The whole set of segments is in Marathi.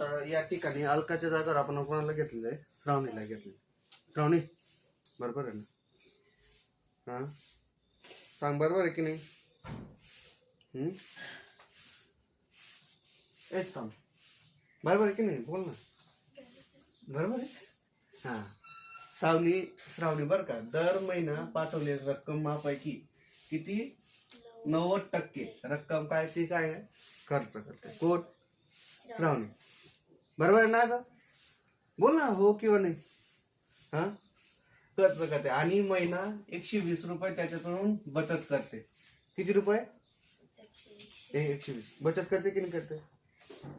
आता या ठिकाणी अलकाच्या जागेवर आपण कोणाला घेतलेलं आहे? श्रावणीला घेतलं श्रावणी? बरोबर आहे ना? हा? सांग बरोबर आहे की नाही? हम्म? सांग. बरोबर आहे की नाही? बोल ना. बरोबर आहे? हा. श्रावणी श्रावणी बरं का. दर महिना पाठवलेली रक्कमापैकी किती? नव्वद टक्के. रक्कम काय ती काय खर्च करते. कोण? श्रावणी. बरोबर आहे ना ग बोल ना हो किंवा नाही. हा? खर्च करते. आणि महिना एकशे वीस रुपये त्याच्यातून बचत करते. किती रुपये? एकशे वीस. बचत करते की नाही करते?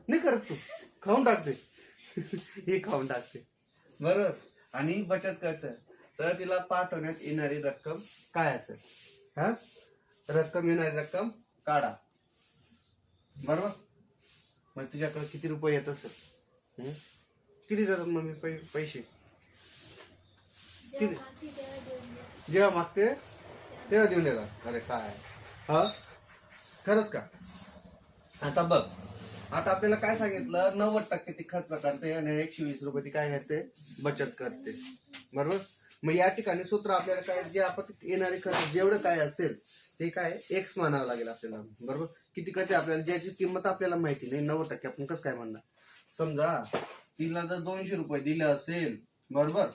नाही करत तू. खाऊन टाकते. हे खाऊन टाकते. बरोबर आणि बचत करते. तर तिला पाठवण्यात येणारी रक्कम काय असेल? हा? रक्कम येणारी रक्कम काढा. बरोबर? मग तुझ्याकडे किती रुपये येत असेल? किती जातात मग पै पैसे? किती? जेव्हा मागते तेव्हा देऊन देतात. अरे काय? हा? खरंच का? आता बघ. आता आपल्याला काय सांगितलं? नव्वद टक्के ती खर्च करते आणि एकशे वीस रुपये ती काय करते बचत करते. बरोबर? मग या ठिकाणी सूत्र आपल्याला काय जे आपण येणारे खर्च जेवढं काय असेल ते काय? एक्स मानावं लागेल आपल्याला. बरोबर? किती करते आपल्याला? ज्याची किंमत आपल्याला माहिती नाही नव्वद टक्के. आपण कसं काय म्हणणार? समजा तिला जर दोनशे रुपये दिले असेल बरोबर?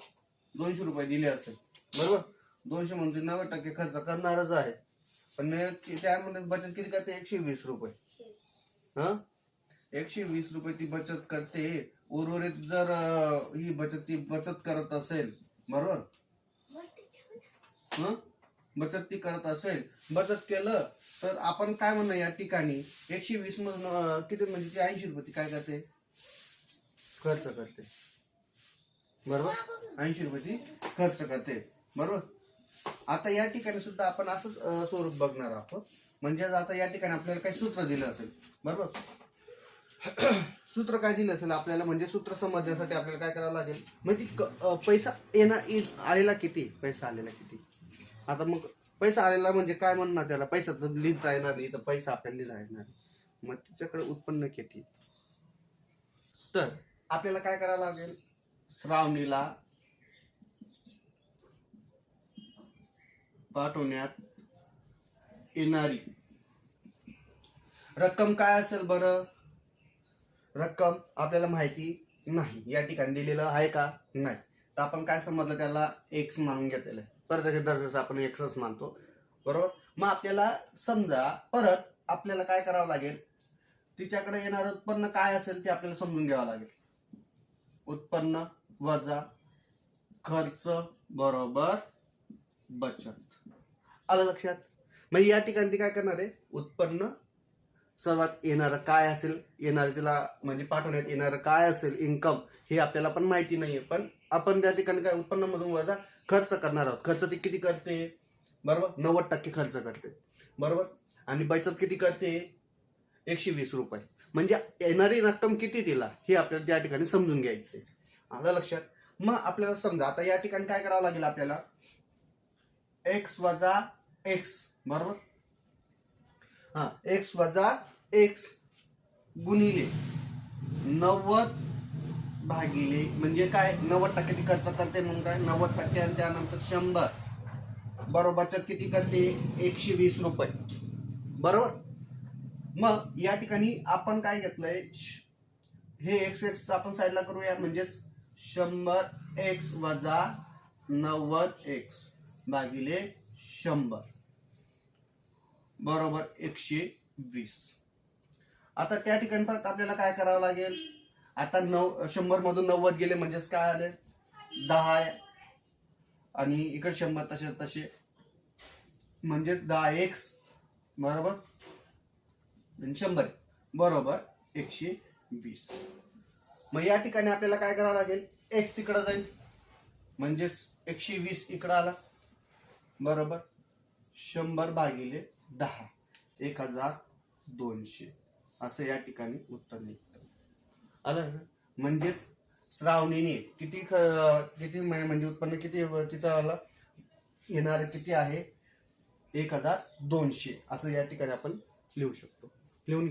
दोनशे रुपये दिले असेल बरोबर? दोनशे म्हणजे नव्वद टक्के खर्च करणारच आहे. पण त्यामध्ये बचत किती करते? एकशे वीस रुपये. हा? एकशे वीस रुपये ती बचत करते. उर्वरित जर ही बचत ती बचत करत असेल बरोबर? हं? बचत ती करत असेल बचत केलं तर आपण काय म्हणणार या ठिकाणी? एकशे वीस मधून किती म्हणजे ती ऐंशी रुपये ती काय करते? खर्च करते. बरोबर? ऐंशी रुपये ती खर्च करते. बरोबर? आता या ठिकाणी सुद्धा आपण असंच स्वरूप बघणार आहोत. म्हणजे आता या ठिकाणी आपल्याला काही सूत्र दिलं असेल. बरोबर? सूत्र काय दिलं असेल आपल्याला? म्हणजे सूत्र समजण्यासाठी आपल्याला काय करावं लागेल? म्हणजे पैसा येणार ये- आलेला किती? पैसा आलेला किती? आता मग पैसा आलेला म्हणजे काय म्हणणार त्याला? पैसा तर लिहिता येणार नाही तर पैसा आपल्याला लिहिता येणार मग तिच्याकडे उत्पन्न किती? तर आपल्याला काय करायला लागेल? श्रावणीला पाठवण्यात येणारी रक्कम काय असेल बरं? रक्कम आपल्याला माहिती नाही. या ठिकाणी दिलेलं आहे का? नाही. तर आपण काय समजलं त्याला? एक्स मानून घेतलेलं आहे. परत एकदा आपण एक्सच मानतो बरोबर? मग आपल्याला समजा परत आपल्याला काय करावं लागेल? तिच्याकडे येणारं उत्पन्न काय असेल ते आपल्याला समजून घ्यावं लागेल. उत्पन्न वजा खर्च बरोबर बचत. आलं लक्षात? म्हणजे या ठिकाणी ती काय करणार आहे? उत्पन्न सर्वात येणारं काय असेल? येणार तिला म्हणजे पाठवण्यात येणारं काय असेल? इन्कम हे आपल्याला पण माहिती नाहीये पण आपण त्या ठिकाणी काय उत्पन्नामधून वजा खर्च करणार आहोत. खर्च ती किती करते? बरोबर? नव्वद टक्के खर्च करते. बरोबर? आणि बचत किती करते? एकशे वीस रुपये. म्हणजे येणारी रक्कम किती तिला? हे आपल्याला त्या ठिकाणी समजून घ्यायचे आलं लक्षात? मग आपल्याला समजा आता या ठिकाणी काय करावं लागेल आपल्याला? एक्स वजा एक्स बरोबर? हा एक्स वजा एक्स गुणिले नव्वद भागिले. म्हणजे काय? नव्वद टक्के ती खर्च करते म्हणून काय? नव्वद टक्के आणि त्यानंतर शंभर. बरोबर? बचत किती करते? एकशे वीस रुपये. बरोबर? मग या ठिकाणी आपण काय घेतलंय? श- हे एक्स एक्स आपण साईडला करूया. म्हणजेच शंभर एक्स वजा नव्वद एक्स भागिले शंभर. बरोबर? एकशे वीस. आता त्या ठिकाणी फक्त आपल्याला काय करावं लागेल? आता नऊ शंभर मधून नव्वद गेले म्हणजेच काय आले? दहा आणि इकडे शंभर तसे तसे. म्हणजे दहा एक्स बरोबर? आणि शंभर. बरोबर एकशे वीस. मग या ठिकाणी आपल्याला काय करावं लागेल? एक्स तिकडं जाईल. म्हणजेच एकशे वीस इकडं आला. बरोबर? शंभर भागिले दहा. एक हजार दोनशे. असं या ठिकाणी उत्तर निघतं. आलं म्हणजेच श्रावणीने किती ख- किती म्हणजे उत्पन्न किती तिचा आला? येणारे किती आहे? एक हजार दोनशे. असं या ठिकाणी आपण लिहू शकतो. लिहून